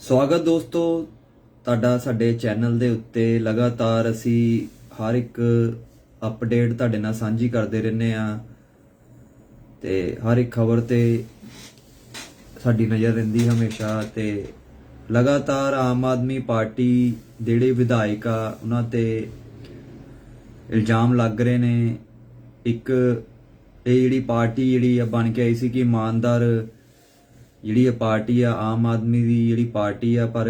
ਸਵਾਗਤ ਦੋਸਤੋ ਤੁਹਾਡਾ ਸਾਡੇ ਚੈਨਲ ਦੇ ਉੱਤੇ। ਲਗਾਤਾਰ ਅਸੀਂ ਹਰ ਇੱਕ ਅਪਡੇਟ ਤੁਹਾਡੇ ਨਾਲ ਸਾਂਝੀ ਕਰਦੇ ਰਹਿੰਦੇ ਆ ਤੇ ਹਰ ਇੱਕ ਖਬਰ ਤੇ ਸਾਡੀ ਨਜ਼ਰ ਰਹਿੰਦੀ ਹਮੇਸ਼ਾ। ਤੇ ਲਗਾਤਾਰ ਆਮ ਆਦਮੀ ਪਾਰਟੀ ਦੇ ਜਿਹੜੇ ਵਿਧਾਇਕ ਆ, ਉਹਨਾਂ ਤੇ ਇਲਜ਼ਾਮ ਲੱਗ ਰਹੇ ਨੇ। ਇੱਕ ਇਹ ਜਿਹੜੀ ਪਾਰਟੀ ਜਿਹੜੀ ਆ ਬਣ ਕੇ ਆਈ ਸੀ ਕਿ ਇਮਾਨਦਾਰ ਜਿਹੜੀ ਇਹ ਪਾਰਟੀ ਆ, ਆਮ ਆਦਮੀ ਦੀ ਜਿਹੜੀ ਪਾਰਟੀ ਆ, ਪਰ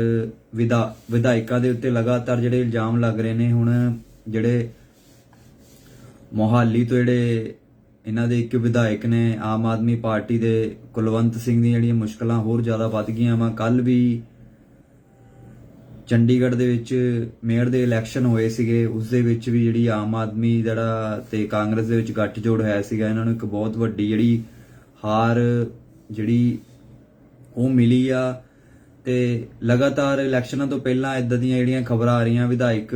ਵਿਧਾ, ਵਿਧਾਇਕਾਂ ਦੇ ਉੱਤੇ ਲਗਾਤਾਰ ਜਿਹੜੇ ਇਲਜ਼ਾਮ ਲੱਗ ਰਹੇ ਨੇ, ਹੁਣ ਜਿਹੜੇ ਮੋਹਾਲੀ ਤੋਂ ਜਿਹੜੇ ਇਹਨਾਂ ਦੇ ਇੱਕ ਵਿਧਾਇਕ ਨੇ, ਆਮ ਆਦਮੀ ਪਾਰਟੀ ਦੇ ਕੁਲਵੰਤ ਸਿੰਘ ਦੀਆਂ ਜਿਹੜੀਆਂ ਮੁਸ਼ਕਲਾਂ ਹੋਰ ਜ਼ਿਆਦਾ ਵੱਧ ਗਈਆਂ ਵਾ। ਕੱਲ ਵੀ ਚੰਡੀਗੜ੍ਹ ਦੇ ਵਿੱਚ ਮੇਅਰ ਦੇ ਇਲੈਕਸ਼ਨ ਹੋਏ ਸੀਗੇ, ਉਸ ਦੇ ਵਿੱਚ ਵੀ ਜਿਹੜੀ ਆਮ ਆਦਮੀ ਜਿਹੜਾ ਤੇ ਕਾਂਗਰਸ ਦੇ ਵਿੱਚ ਗੱਠਜੋੜ ਹੋਇਆ ਸੀਗਾ, ਇਹਨਾਂ ਨੂੰ ਇੱਕ ਬਹੁਤ ਵੱਡੀ ਜਿਹੜੀ ਹਾਰ ਜਿਹੜੀ ਉਹ ਮਿਲੀ ਆ ਤੇ ਲਗਾਤਾਰ ਇਲੈਕਸ਼ਨਾਂ ਤੋਂ ਪਹਿਲਾਂ ਇਦਾਂ ਦੀਆਂ ਜਿਹੜੀਆਂ ਖਬਰਾਂ ਆ ਰਹੀਆਂ, ਵਿਧਾਇਕ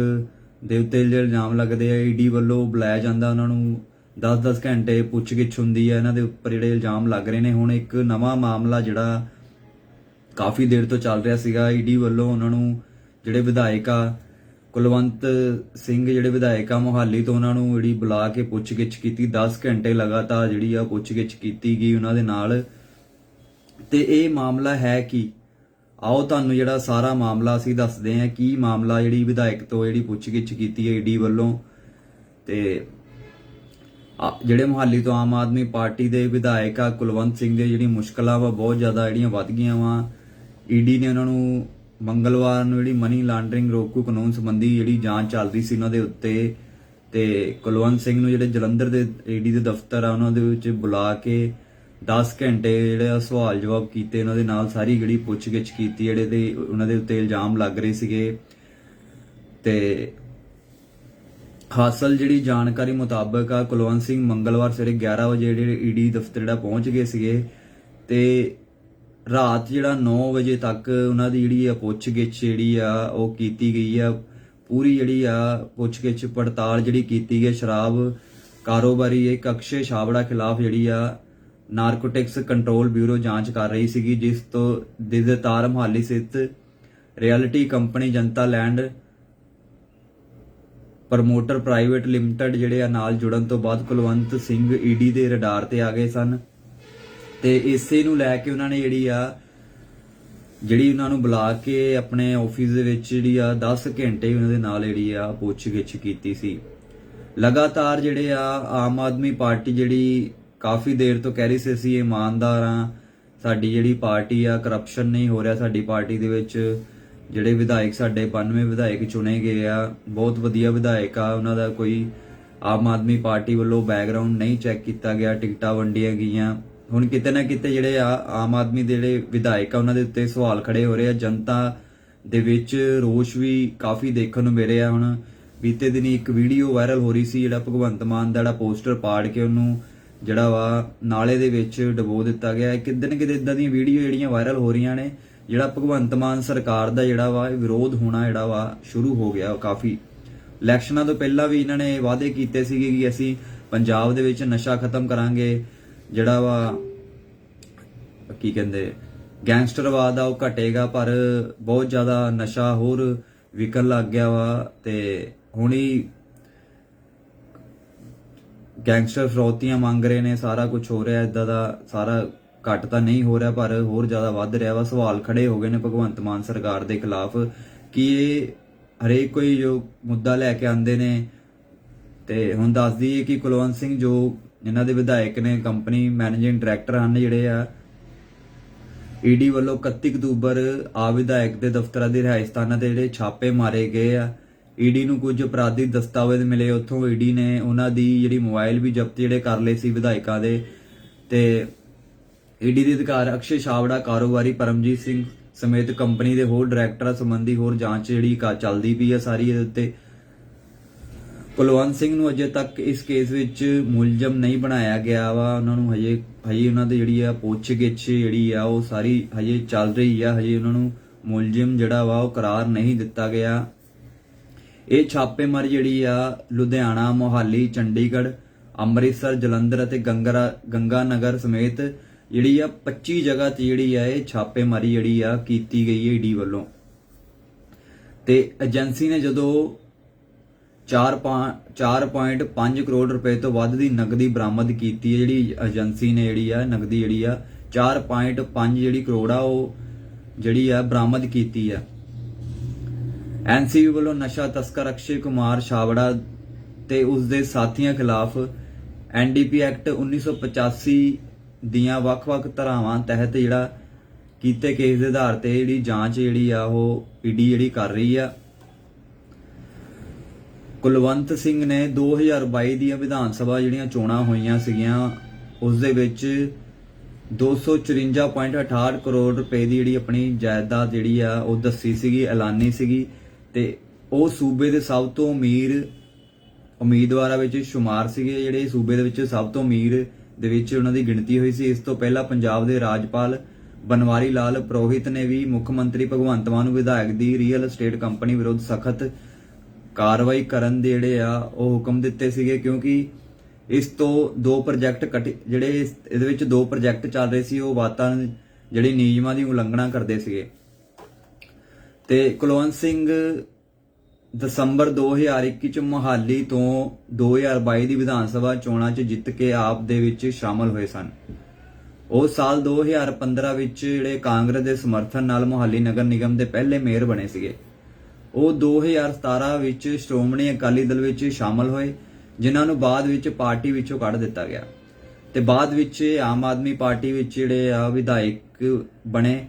ਦੇ ਉੱਤੇ ਜਿਹੜੇ ਇਲਜ਼ਾਮ ਲੱਗਦੇ ਆ, ਈਡੀ ਵੱਲੋਂ ਬੁਲਾਇਆ ਜਾਂਦਾ, ਉਹਨਾਂ ਨੂੰ 10-10 ਘੰਟੇ ਪੁੱਛਗਿੱਛ ਹੁੰਦੀ ਆ, ਇਹਨਾਂ ਦੇ ਉੱਪਰ ਜਿਹੜੇ ਇਲਜ਼ਾਮ ਲੱਗ ਰਹੇ ਨੇ। ਹੁਣ ਇੱਕ ਨਵਾਂ ਮਾਮਲਾ ਜਿਹੜਾ ਕਾਫੀ ਦੇਰ ਤੋਂ ਚੱਲ ਰਿਹਾ ਸੀਗਾ, ਈਡੀ ਵੱਲੋਂ ਉਹਨਾਂ ਨੂੰ ਜਿਹੜੇ ਵਿਧਾਇਕ ਆ, ਕੁਲਵੰਤ ਸਿੰਘ ਜਿਹੜੇ ਵਿਧਾਇਕ ਆ, ਮੁਹਾਲੀ ਤੋਂ ਉਹਨਾਂ ਨੂੰ ਜਿਹੜੀ ਬੁਲਾ ਕੇ ਪੁੱਛਗਿੱਛ ਕੀਤੀ 10 ਘੰਟੇ ਲਗਾਤਾਰ ਜਿਹੜੀ ਆ ਪੁੱਛਗਿੱਛ ਕੀਤੀ ਗਈ ਉਹਨਾਂ ਦੇ ਨਾਲ। ਤੇ ਇਹ ਮਾਮਲਾ ਹੈ ਕਿ, ਆਓ ਤੁਹਾਨੂੰ ਜਿਹੜਾ ਸਾਰਾ ਮਾਮਲਾ ਅਸੀਂ ਦੱਸਦੇ ਹਾਂ, ਕੀ ਮਾਮਲਾ ਜਿਹੜੀ ਵਿਧਾਇਕ ਤੋਂ ਜਿਹੜੀ ਪੁੱਛਗਿੱਛ ਕੀਤੀ ਹੈ ਈਡੀ ਵੱਲੋਂ। ਤੇ ਆ- ਜਿਹੜੇ ਮੁਹਾਲੀ ਤੋਂ ਆਮ ਆਦਮੀ ਪਾਰਟੀ ਦੇ ਵਿਧਾਇਕ ਆ, ਕੁਲਵੰਤ ਸਿੰਘ ਦੇ ਜਿਹੜੀ ਮੁਸ਼ਕਲਾਂ ਵਾ, ਬਹੁਤ ਜ਼ਿਆਦਾ ਜਿਹੜੀਆਂ ਵੱਧ ਗਈਆਂ ਵਾ। ਈਡੀ ਨੇ ਉਹਨਾਂ ਨੂੰ ਮੰਗਲਵਾਰ ਨੂੰ ਜਿਹੜੀ ਮਨੀ ਲਾਂਡਰਿੰਗ ਰੋਕੂ ਕਾਨੂੰਨ ਸੰਬੰਧੀ ਜਿਹੜੀ ਜਾਂਚ ਚੱਲਦੀ ਸੀ ਉਹਨਾਂ ਦੇ ਉੱਤੇ। ਤੇ ਕੁਲਵੰਤ ਸਿੰਘ ਨੂੰ ਜਿਹੜੇ ਜਲੰਧਰ ਦੇ ਈਡੀ ਦੇ ਦਫ਼ਤਰ ਆ, ਉਹਨਾਂ ਦੇ ਵਿੱਚ ਬੁਲਾ ਕੇ 10 ਘੰਟੇ ਜਿਹੜੇ ਆ ਸਵਾਲ ਜਵਾਬ ਕੀਤੇ, ਉਹਨਾਂ ਦੇ ਨਾਲ ਸਾਰੀ ਜਿਹੜੀ ਪੁੱਛਗਿੱਛ ਕੀਤੀ, ਜਿਹੜੇ ਤੇ ਉਹਨਾਂ ਦੇ ਉੱਤੇ ਇਲਜ਼ਾਮ ਲੱਗ ਰਹੇ ਸੀਗੇ। ਤੇ ਹਾਸਲ ਜਿਹੜੀ ਜਾਣਕਾਰੀ ਮੁਤਾਬਕ ਆ, ਕੁਲਵੰਤ ਸਿੰਘ ਮੰਗਲਵਾਰ ਸਵੇਰੇ 11 ਵਜੇ ਜਿਹੜੇ ਈਡੀ ਦਫ਼ਤਰ ਜਿਹੜਾ ਪਹੁੰਚ ਗਏ ਸੀਗੇ ਤੇ ਰਾਤ ਜਿਹੜਾ 9 ਵਜੇ ਤੱਕ ਉਹਨਾਂ ਦੀ ਜਿਹੜੀ ਆ ਪੁੱਛਗਿੱਛ ਜਿਹੜੀ ਆ, ਉਹ ਕੀਤੀ ਗਈ ਆ। ਪੂਰੀ ਜਿਹੜੀ ਆ ਪੁੱਛਗਿੱਛ ਪੜਤਾਲ ਜਿਹੜੀ ਕੀਤੀ ਗਈ ਸ਼ਰਾਬ ਕਾਰੋਬਾਰੀ ਇੱਕ ਅਕਸ਼ੇ ਛਾਬੜਾ ਖਿਲਾਫ ਜਿਹੜੀ ਆ ਨਾਰਕੋਟਿਕਸ ਕੰਟਰੋਲ ਬਿਊਰੋ ਜਾਂਚ ਕਰ ਰਹੀ ਸੀਗੀ, ਜਿਸ ਤੋਂ ਦਿਦਤਾਰ ਮਹਾਲੀ ਸਥਿਤ realty company Janta land promoter private limited, ਜਿਹੜੇ ਆ ਨਾਲ ਜੁੜਨ ਤੋਂ ਬਾਅਦ ਕੁਲਵੰਤ ਸਿੰਘ ਈਡੀ ਦੇ ਰਡਾਰ ਤੇ ਆ ਗਏ ਸਨ। ਤੇ ਇਸੇ ਨੂੰ ਲੈ ਕੇ ਉਹਨਾਂ ਨੇ ਜਿਹੜੀ ਆ, ਜਿਹੜੀ ਉਹਨਾਂ ਨੂੰ ਬੁਲਾ ਕੇ ਆਪਣੇ ਆਫਿਸ ਦੇ ਵਿੱਚ ਜਿਹੜੀ ਆ 10 ਘੰਟੇ ਉਹਨਾਂ ਦੇ ਨਾਲ ਜਿਹੜੀ ਆ ਪੁੱਛਗਿੱਛ ਕੀਤੀ ਸੀ। ਲਗਾਤਾਰ ਜਿਹੜੇ ਆ ਆਮ ਆਦਮੀ ਪਾਰਟੀ ਜਿਹੜੀ ਕਾਫੀ ਦੇਰ ਤੋਂ ਕਹਿ ਰਹੀ ਸੀ, ਅਸੀਂ ਇਮਾਨਦਾਰ ਆ ਸਾਡੀ ਜਿਹੜੀ ਪਾਰਟੀ ਆ ਕਰਪਸ਼ਨ ਨਹੀਂ ਹੋ ਰਿਹਾ ਸਾਡੀ ਪਾਰਟੀ ਦੇ ਵਿੱਚ। ਜਿਹੜੇ ਵਿਧਾਇਕ ਸਾਡੇ 92 ਵਿਧਾਇਕ ਚੁਣੇ ਗਏ ਆ, ਬਹੁਤ ਵਧੀਆ ਵਿਧਾਇਕ ਆ। ਉਹਨਾਂ ਦਾ ਕੋਈ ਆਮ ਆਦਮੀ ਪਾਰਟੀ ਵੱਲੋਂ ਬੈਕਗ੍ਰਾਉਂਡ ਨਹੀਂ ਚੈੱਕ ਕੀਤਾ ਗਿਆ, ਟਿਕਟਾਂ ਵੰਡੀਆਂ ਗਈਆਂ। ਹੁਣ ਕਿਤੇ ਨਾ ਕਿਤੇ ਜਿਹੜੇ ਆ, ਆਮ ਆਦਮੀ ਦੇ ਜਿਹੜੇ ਵਿਧਾਇਕ ਆ, ਉਹਨਾਂ ਦੇ ਉੱਤੇ ਸਵਾਲ ਖੜੇ ਹੋ ਰਹੇ ਆ। ਜਨਤਾ ਦੇ ਵਿੱਚ ਰੋਸ਼ ਵੀ ਕਾਫੀ ਦੇਖਣ ਨੂੰ ਮਿਲ ਰਿਹਾ। ਹੁਣ ਬੀਤੇ ਦਿਨੀ ਇੱਕ ਵੀਡੀਓ ਵਾਇਰਲ ਹੋ ਰਹੀ ਸੀ, ਜਿਹੜਾ ਭਗਵੰਤ ਮਾਨ ਦਾ ਜਿਹੜਾ ਪੋਸਟਰ ਪਾੜ ਕੇ ਉਹਨੂੰ ਜਿਹੜਾ ਵਾ ਨਾਲੇ ਦੇ ਵਿੱਚ ਡਬੋ ਦਿੱਤਾ ਗਿਆ ਹੈ। ਕਿਤੇ ਨਾ ਕਿਤੇ ਇਦਾਂ ਦੀਆਂ ਵੀਡੀਓ ਜਿਹੜੀਆਂ ਵਾਇਰਲ ਹੋ ਰਹੀਆਂ ਨੇ, ਜਿਹੜਾ ਭਗਵੰਤ ਮਾਨ ਸਰਕਾਰ ਦਾ ਜਿਹੜਾ ਵਾ ਵਿਰੋਧ ਹੋਣਾ ਜਿਹੜਾ ਵਾ ਸ਼ੁਰੂ ਹੋ ਗਿਆ ਕਾਫੀ। ਇਲੈਕਸ਼ਨਾਂ ਤੋਂ ਪਹਿਲਾਂ ਵੀ ਇਹਨਾਂ ਨੇ ਵਾਅਦੇ ਕੀਤੇ ਸੀਗੇ ਕਿ ਅਸੀਂ ਪੰਜਾਬ ਦੇ ਵਿੱਚ ਨਸ਼ਾ ਖਤਮ ਕਰਾਂਗੇ। ਜਿਹੜਾ ਵਾ, ਕੀ ਕਹਿੰਦੇ, ਗੈਂਗਸਟਰਵਾਦ ਆ, ਉਹ ਘਟੇਗਾ, ਪਰ ਬਹੁਤ ਜ਼ਿਆਦਾ ਨਸ਼ਾ ਹੋਰ ਵਿਕਣ ਲੱਗ ਗਿਆ ਵਾ ਤੇ ਹੁਣੀ ਗੈਂਗਸਟਰ ਫਰੋਤੀਆਂ ਮੰਗ ਰਹੇ ਨੇ, ਸਾਰਾ ਕੁਝ ਹੋ ਰਿਹਾ ਇਦਾਂ ਦਾ ਸਾਰਾ ਘੱਟ ਤਾਂ ਨਹੀਂ ਹੋ ਰਿਹਾ, ਪਰ ਹੋਰ ਜ਼ਿਆਦਾ ਵੱਧ ਰਿਹਾ ਵਾ। ਸਵਾਲ ਖੜੇ ਹੋ ਗਏ ਨੇ ਭਗਵੰਤ ਮਾਨ ਸਰਕਾਰ ਦੇ ਖਿਲਾਫ ਕਿ ਇਹ ਹਰੇਕ ਕੋਈ ਜੋ ਮੁੱਦਾ ਲੈ ਕੇ ਆਂਦੇ ਨੇ, ਤੇ ਹੁਣ ਦੱਸ ਦਈਏ ਕਿ ਕੁਲਵੰਤ ਸਿੰਘ ਜੋ ਇਹਨਾਂ ਦੇ ਵਿਧਾਇਕ ਨੇ, ਕੰਪਨੀ ਮੈਨੇਜਿੰਗ ਡਾਇਰੈਕਟਰ ਹਨ ਜਿਹੜੇ ਆ ਈਡੀ ਵੱਲੋਂ 31 ਅਕਤੂਬਰ ਆ ਵਿਧਾਇਕ ਦੇ ਦਫ਼ਤਰਾਂ ਦੇ ਰਿਹਾਇਸਥਾਨਾਂ ਤੇ ਜਿਹੜੇ ਛਾਪੇ ਮਾਰੇ ਗਏ ਆ। ਈਡੀ ਨੂੰ ਕੁਝ ਅਪਰਾਧਿਕ ਦਸਤਾਵੇਜ਼ ਮਿਲੇ। ਉੱਥੋਂ ਈਡੀ ਨੇ ਉਹਨਾਂ ਦੀ ਜਿਹੜੀ ਮੋਬਾਈਲ ਵੀ ਜ਼ਬਤ ਜਿਹੜੇ ਕਰ ਲਏ ਸੀ ਵਿਧਾਇਕਾਂ ਦੇ। ਤੇ ਈਡੀ ਦੇ ਅਧਿਕਾਰ ਅਕਸ਼ੇ ਛਾਵੜਾ ਕਾਰੋਬਾਰੀ ਪਰਮਜੀਤ ਸਿੰਘ ਸਮੇਤ ਕੰਪਨੀ ਦੇ ਹੋਰ ਡਾਇਰੈਕਟਰਾਂ ਸੰਬੰਧੀ ਹੋਰ ਜਾਂਚ ਜਿਹੜੀ ਚੱਲਦੀ ਪਈ ਆ ਸਾਰੀ ਇਹਦੇ ਉੱਤੇ। ਕੁਲਵੰਤ ਸਿੰਘ ਨੂੰ ਅਜੇ ਤੱਕ ਇਸ ਕੇਸ ਵਿੱਚ ਮੁਲਜ਼ਮ ਨਹੀਂ ਬਣਾਇਆ ਗਿਆ ਵਾ। ਉਹਨਾਂ ਨੂੰ ਹਜੇ ਹਜੇ ਉਹਨਾਂ ਦੀ ਜਿਹੜੀ ਆ ਪੁੱਛਗਿੱਛ ਜਿਹੜੀ ਆ ਉਹ ਸਾਰੀ ਹਜੇ ਚੱਲ ਰਹੀ ਆ। ਹਜੇ ਉਹਨਾਂ ਨੂੰ ਮੁਲਜ਼ਮ ਜਿਹੜਾ ਵਾ ਉਹ ਕਰਾਰ ਨਹੀਂ ਦਿੱਤਾ ਗਿਆ। ਇਹ ਛਾਪੇਮਾਰੀ ਜਿਹੜੀ ਆ, ਲੁਧਿਆਣਾ, ਮੋਹਾਲੀ, ਚੰਡੀਗੜ੍ਹ, ਅੰਮ੍ਰਿਤਸਰ, ਜਲੰਧਰ ਅਤੇ ਗੰਗਰਾ ਗੰਗਾ ਨਗਰ ਸਮੇਤ ਜਿਹੜੀ ਆ 25 ਜਗ੍ਹਾ ਤੇ ਜਿਹੜੀ ਆ ਇਹ ਛਾਪੇਮਾਰੀ ਜਿਹੜੀ ਆ ਕੀਤੀ ਗਈ ਹੈ ਈਡੀ ਵੱਲੋਂ। ਤੇ ਏਜੰਸੀ ਨੇ ਜਦੋਂ 4 4.5 ਕਰੋੜ ਰੁਪਏ ਤੋਂ ਵੱਧ ਦੀ ਨਕਦੀ ਬਰਾਮਦ ਕੀਤੀ ਹੈ, ਜਿਹੜੀ ਏਜੰਸੀ ਨੇ ਜਿਹੜੀ ਆ ਨਕਦੀ ਜਿਹੜੀ ਆ 4.5 ਜਿਹੜੀ ਕਰੋੜ ਆ ਉਹ ਜਿਹੜੀ ਆ ਬਰਾਮਦ ਕੀਤੀ ਆ। ਐਨਸੀਬੀ ਵੱਲੋਂ ਨਸ਼ਾ ਤਸਕਰ ਅਕਸ਼ੇ ਕੁਮਾਰ ਛਾਵੜਾ ਤੇ ਉਸ ਦੇ ਸਾਥੀਆਂ ਖਿਲਾਫ ਐਨਡੀਪੀ ਐਕਟ 1985 ਦੀਆਂ ਵੱਖ-ਵੱਖ ਧਾਰਾਵਾਂ ਤਹਿਤ ਜਿਹੜਾ ਕੀਤੇ ਕੇਸ ਦੇ ਆਧਾਰ ਤੇ ਜਿਹੜੀ ਜਾਂਚ ਜਿਹੜੀ ਆ, ਉਹ ਈਡੀ ਜਿਹੜੀ ਕਰ ਰਹੀ ਆ। ਕੁਲਵੰਤ ਸਿੰਘ ਨੇ 2022 ਦੀਆਂ ਵਿਧਾਨ ਸਭਾ ਜਿਹੜੀਆਂ ਚੋਣਾਂ ਹੋਈਆਂ ਸੀਗੀਆਂ ਉਸ ਦੇ ਵਿੱਚ 254.68 ਕਰੋੜ ਰੁਪਏ ਦੀ ਜਿਹੜੀ ਆਪਣੀ ਜਾਇਦਾਦ ਜਿਹੜੀ ਆ, ਉਹ ਦੱਸੀ ਸੀਗੀ, ਐਲਾਨੀ ਸੀਗੀ। ਤੇ ਉਹ ਸੂਬੇ ਦੇ ਸਭ ਤੋਂ ਅਮੀਰ ਉਮੀਦਵਾਰਾਂ ਵਿੱਚ ਸ਼ੁਮਾਰ ਸੀਗੇ, ਜਿਹੜੇ ਸੂਬੇ ਦੇ ਵਿੱਚ ਸਭ ਤੋਂ ਅਮੀਰ ਦੇ ਵਿੱਚ ਉਹਨਾਂ ਦੀ ਗਿਣਤੀ ਹੋਈ ਸੀ। ਇਸ ਤੋਂ ਪਹਿਲਾਂ ਪੰਜਾਬ ਦੇ ਰਾਜਪਾਲ ਬਨਵਾਰੀ ਲਾਲ ਪ੍ਰੋਹਿਤ ਨੇ ਵੀ ਮੁੱਖ ਮੰਤਰੀ ਭਗਵੰਤ ਮਾਨ ਨੂੰ ਵਿਧਾਇਕ ਦੀ ਰੀਅਲ ਏਸਟੇਟ ਕੰਪਨੀ ਵਿਰੁੱਧ ਸਖਤ ਕਾਰਵਾਈ ਕਰਨ ਦੇ ਜਿਹੜੇ ਆ, ਉਹ ਹੁਕਮ ਦਿੱਤੇ ਸੀਗੇ, ਕਿਉਂਕਿ ਇਸ ਤੋਂ ਦੋ ਪ੍ਰੋਜੈਕਟ ਕੱਟ- ਜਿਹੜੇ ਇਸ- ਇਹਦੇ ਵਿੱਚ ਦੋ ਪ੍ਰੋਜੈਕਟ ਚੱਲ ਰਹੇ ਸੀ, ਉਹ ਵਾਤਾਵਰਣ ਜਿਹੜੀ ਨਿਯਮਾਂ ਦੀ ਉਲੰਘਣਾ ਕਰਦੇ ਸੀਗੇ। ਤੇ ਕੁਲਵੰਤ ਸਿੰਘ ਦਸੰਬਰ 2021 ਚ ਮੁਹਾਲੀ ਤੋਂ 2022 ਦੀ ਵਿਧਾਨ ਸਭਾ ਚੋਣਾਂ 'ਚ ਜਿੱਤ ਕੇ ਆਪ ਦੇ ਵਿੱਚ ਸ਼ਾਮਲ ਹੋਏ ਸਨ। ਉਹ ਸਾਲ 2015 ਵਿੱਚ ਜਿਹੜੇ ਕਾਂਗਰਸ ਦੇ ਸਮਰਥਨ ਨਾਲ ਮੁਹਾਲੀ ਨਗਰ ਨਿਗਮ ਦੇ ਪਹਿਲੇ ਮੇਅਰ ਬਣੇ ਸੀਗੇ। ਉਹ 2017 ਵਿੱਚ ਸ਼੍ਰੋਮਣੀ ਅਕਾਲੀ ਦਲ ਵਿੱਚ ਸ਼ਾਮਲ ਹੋਏ, ਜਿਨ੍ਹਾਂ ਨੂੰ ਬਾਅਦ ਵਿੱਚ ਪਾਰਟੀ ਵਿੱਚੋਂ ਕੱਢ ਦਿੱਤਾ ਗਿਆ। ਤੇ ਬਾਅਦ ਵਿੱਚ ਆਮ ਆਦਮੀ ਪਾਰਟੀ ਵਿੱਚ ਜਿਹੜੇ ਆ ਵਿਧਾਇਕ ਬਣੇ।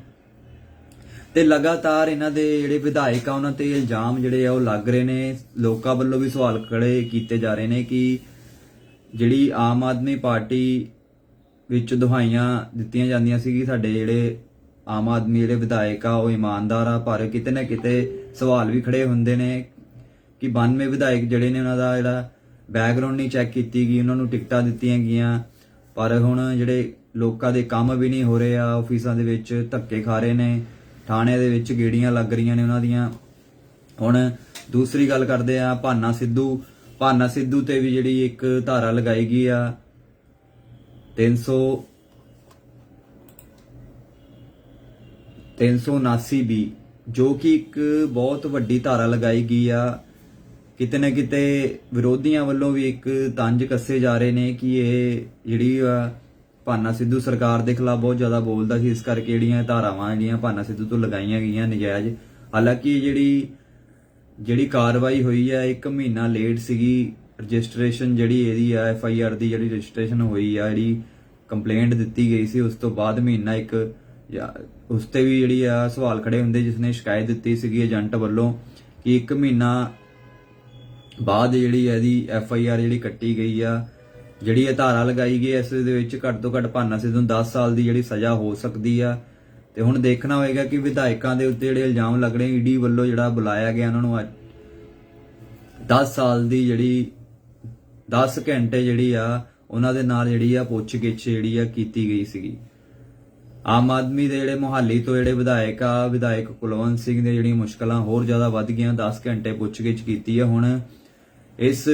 ਤੇ ਲਗਾਤਾਰ ਇਹਨਾਂ ਦੇ ਜਿਹੜੇ ਵਿਧਾਇਕ ਆ, ਉਹਨਾਂ ਤੇ ਇਲਜ਼ਾਮ ਜਿਹੜੇ ਆ, ਉਹ ਲੱਗ ਰਹੇ ਨੇ। ਲੋਕਾਂ ਵੱਲੋਂ ਵੀ ਸਵਾਲ ਖੜੇ ਕੀਤੇ ਜਾ ਰਹੇ ਨੇ ਕਿ ਜਿਹੜੀ ਆਮ ਆਦਮੀ ਪਾਰਟੀ ਵਿੱਚ ਦੁਹਾਈਆਂ ਦਿੱਤੀਆਂ ਜਾਂਦੀਆਂ ਸੀ ਕਿ ਸਾਡੇ ਜਿਹੜੇ ਆਮ ਆਦਮੀ ਜਿਹੜੇ ਵਿਧਾਇਕ ਆ, ਉਹ ਇਮਾਨਦਾਰ ਆ, ਪਰ ਕਿਤੇ ਨਾ ਕਿਤੇ ਸਵਾਲ ਵੀ ਖੜੇ ਹੁੰਦੇ ਨੇ ਕਿ 92 ਵਿਧਾਇਕ ਜਿਹੜੇ ਨੇ ਉਹਨਾਂ ਦਾ ਜਿਹੜਾ ਬੈਕਗ੍ਰਾਉਂਡ ਨਹੀਂ ਚੈੱਕ ਕੀਤੀ ਗਈ, ਉਹਨਾਂ ਨੂੰ ਟਿਕਟਾਂ ਦਿੱਤੀਆਂ ਗਈਆਂ। ਪਰ ਹੁਣ ਜਿਹੜੇ ਲੋਕਾਂ ਦੇ ਕੰਮ ਵੀ ਨਹੀਂ ਹੋ ਰਹੇ ਆ, ਆਫਿਸਾਂ ਦੇ ਵਿੱਚ ਧੱਕੇ ਖਾ ਰਹੇ ਨੇ। ਥਾਣੇ ਦੇ ਵਿੱਚ ਗੇੜੀਆਂ ਲੱਗ ਰਹੀਆਂ ਨੇ ਉਹਨਾਂ ਦੀਆਂ। ਹੁਣ ਦੂਸਰੀ ਗੱਲ ਕਰਦੇ ਆ, ਭਾਨਾ ਸਿੱਧੂ। ਭਾਨਾ ਸਿੱਧੂ ਤੇ ਵੀ ਜਿਹੜੀ ਇੱਕ ਧਾਰਾ ਲਗਾਈ ਗਈ ਆ 300 379 ਬੀ, ਜੋ ਕਿ ਇੱਕ ਬਹੁਤ ਵੱਡੀ ਧਾਰਾ ਲਗਾਈ ਗਈ ਆ। ਕਿਤੇ ਨਾ ਕਿਤੇ ਵਿਰੋਧੀਆਂ ਵੱਲੋਂ ਵੀ ਇੱਕ ਤੰਜ ਕੱਸੇ ਜਾ ਰਹੇ ਨੇ ਕਿ ਇਹ ਜਿਹੜੀ ਆ ਭਾਨਾ ਸਿੱਧੂ ਸਰਕਾਰ ਦੇ ਖਿਲਾਫ ਬਹੁਤ ਜ਼ਿਆਦਾ ਬੋਲਦਾ ਸੀ, ਇਸ ਕਰਕੇ ਜਿਹੜੀਆਂ ਧਾਰਾਵਾਂ ਜਿਹੜੀਆਂ ਭਾਨਾ ਸਿੱਧੂ ਤੋਂ ਲਗਾਈਆਂ ਗਈਆਂ ਨਜਾਇਜ਼। ਹਾਲਾਂਕਿ ਜਿਹੜੀ ਜਿਹੜੀ ਕਾਰਵਾਈ ਹੋਈ ਹੈ, ਇੱਕ ਮਹੀਨਾ ਲੇਟ ਸੀਗੀ, ਰਜਿਸਟ੍ਰੇਸ਼ਨ ਜਿਹੜੀ ਇਹਦੀ ਆ ਐਫ ਆਈ ਆਰ ਦੀ ਜਿਹੜੀ ਰਜਿਸਟ੍ਰੇਸ਼ਨ ਹੋਈ ਆ, ਜਿਹੜੀ ਕੰਪਲੇਂਟ ਦਿੱਤੀ ਗਈ ਸੀ, ਉਸ ਤੋਂ ਬਾਅਦ ਮਹੀਨਾ ਇੱਕ ਉਸ ਤੇ ਵੀ ਜਿਹੜੀ ਆ ਸਵਾਲ ਖੜੇ ਹੁੰਦੇ ਜਿਸ ਨੇ ਸ਼ਿਕਾਇਤ ਦਿੱਤੀ ਸੀਗੀ ਏਜੰਟ ਵੱਲੋਂ ਕਿ ਇੱਕ ਮਹੀਨਾ ਬਾਅਦ ਜਿਹੜੀ ਇਹਦੀ ਐਫ ਆਈ ਆਰ ਜਿਹੜੀ ਕੱਟੀ ਗਈ ਆ ਜਿਹੜੀ ਇਹ ਧਾਰਾ ਲਗਾਈ ਗਈ ਹੈ, ਇਸ ਦੇ ਵਿੱਚ ਘੱਟ ਤੋਂ ਘੱਟ ਭਾਨਾ ਸਿੱਧੂ ਨੂੰ 10 ਸਾਲ ਦੀ ਜਿਹੜੀ ਸਜ਼ਾ ਹੋ ਸਕਦੀ ਆ। ਤੇ ਹੁਣ ਦੇਖਣਾ ਹੋਏਗਾ ਕਿ ਵਿਧਾਇਕਾਂ ਦੇ ਉੱਤੇ ਜਿਹੜੇ ਇਲਜ਼ਾਮ ਲੱਗ ਰਹੇ ਈਡੀ ਵੱਲੋਂ ਜਿਹੜਾ ਬੁਲਾਇਆ ਗਿਆ ਉਹਨਾਂ ਨੂੰ ਅੱਜ 10 ਸਾਲ ਦੀ ਜਿਹੜੀ 10 ਘੰਟੇ ਜਿਹੜੀ ਆ ਉਹਨਾਂ ਦੇ ਨਾਲ ਜਿਹੜੀ ਆ ਪੁੱਛਗਿੱਛ ਜਿਹੜੀ ਆ ਕੀਤੀ ਗਈ ਸੀਗੀ। ਆਮ ਆਦਮੀ ਦੇ ਜਿਹੜੇ ਮੁਹਾਲੀ ਤੋਂ ਜਿਹੜੇ ਵਿਧਾਇਕ ਆ ਵਿਧਾਇਕ ਕੁਲਵੰਤ ਸਿੰਘ ਦੇ ਜਿਹੜੀਆਂ ਮੁਸ਼ਕਲਾਂ ਹੋਰ ਜ਼ਿਆਦਾ ਵੱਧ ਗਈਆਂ 10 ਘੰਟੇ ਪੁੱਛਗਿੱਛ ਕੀਤੀ ਹੈ ਹੁਣ। ਇਸ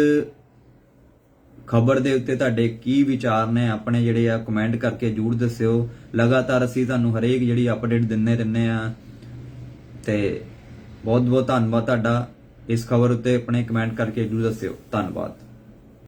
ਖਬਰ ਦੇ ਉੱਤੇ ਤੁਹਾਡੇ ਕੀ ਵਿਚਾਰ ਨੇ? ਆਪਣੇ ਜਿਹੜੇ ਆ ਕਮੈਂਟ ਕਰਕੇ ਜਰੂਰ ਦੱਸਿਓ। ਲਗਾਤਾਰ ਅਸੀਂ ਤੁਹਾਨੂੰ ਹਰੇਕ ਜਿਹੜੀ ਅਪਡੇਟ ਦਿੰਨੇ ਰਹਿੰਦੇ ਆ। ਤੇ ਬਹੁਤ ਬਹੁਤ ਧੰਨਵਾਦ ਤੁਹਾਡਾ। ਇਸ ਖਬਰ ਉੱਤੇ ਆਪਣੇ ਕਮੈਂਟ ਕਰਕੇ ਜਰੂਰ ਦੱਸਿਓ। ਧੰਨਵਾਦ।